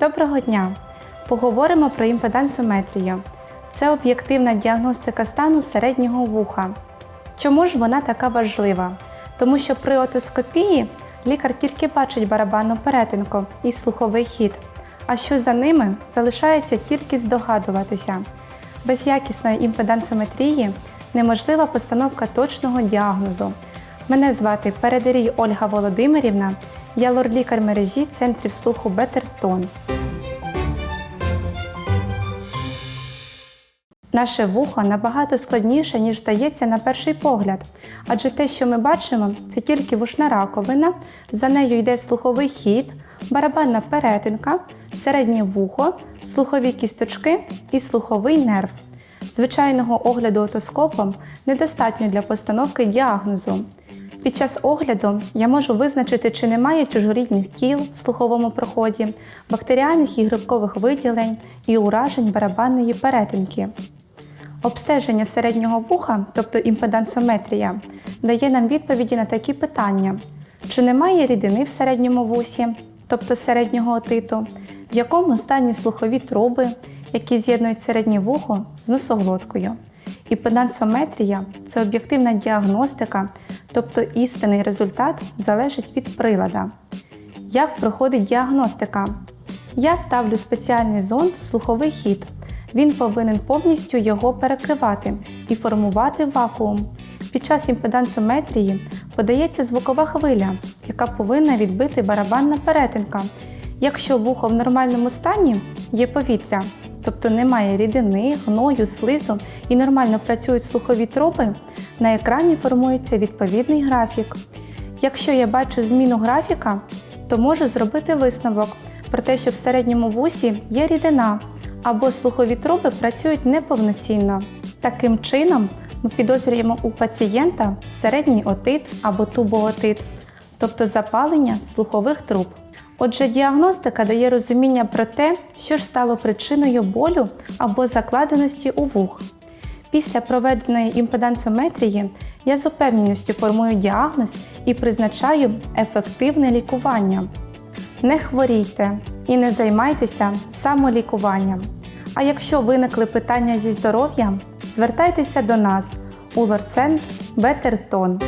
Доброго дня! Поговоримо про імпедансометрію. Це об'єктивна діагностика стану середнього вуха. Чому ж вона така важлива? Тому що при отоскопії лікар тільки бачить барабанну перетинку і слуховий хід, а що за ними залишається тільки здогадуватися. Без якісної імпедансометрії неможлива постановка точного діагнозу. Мене звати Передарій Ольга Володимирівна, я лор-лікар мережі центрів слуху Бетертон. Наше вухо набагато складніше, ніж здається на перший погляд, адже те, що ми бачимо, це тільки вушна раковина, за нею йде слуховий хід, барабанна перетинка, середнє вухо, слухові кісточки і слуховий нерв. Звичайного огляду отоскопом недостатньо для постановки діагнозу. Під час огляду я можу визначити, чи немає чужорідних тіл в слуховому проході, бактеріальних і грибкових виділень і уражень барабанної перетинки. Обстеження середнього вуха, тобто імпедансометрія, дає нам відповіді на такі питання: чи немає рідини в середньому вусі, тобто середнього отиту, в якому стані слухові труби, які з'єднують середнє вухо з носоглоткою. Імпедансометрія це об'єктивна діагностика, тобто істинний результат залежить від прилада. Як проходить діагностика? Я ставлю спеціальний зонд в слуховий хід. Він повинен повністю його перекривати і формувати вакуум. Під час імпедансометрії подається звукова хвиля, яка повинна відбити барабанна перетинка. Якщо вухо в нормальному стані є повітря, тобто немає рідини, гною, слизу і нормально працюють слухові труби, на екрані формується відповідний графік. Якщо я бачу зміну графіка, то можу зробити висновок про те, що в середньому вусі є рідина або слухові труби працюють неповноцінно. Таким чином, ми підозрюємо у пацієнта середній отит або тубоотит, тобто запалення слухових труб. Отже, діагностика дає розуміння про те, що ж стало причиною болю або закладеності у вух. Після проведеної імпедансометрії я з упевненістю формую діагноз і призначаю ефективне лікування. Не хворійте і не займайтеся самолікуванням. А якщо виникли питання зі здоров'ям, звертайтеся до нас у лорцентр Бетертон.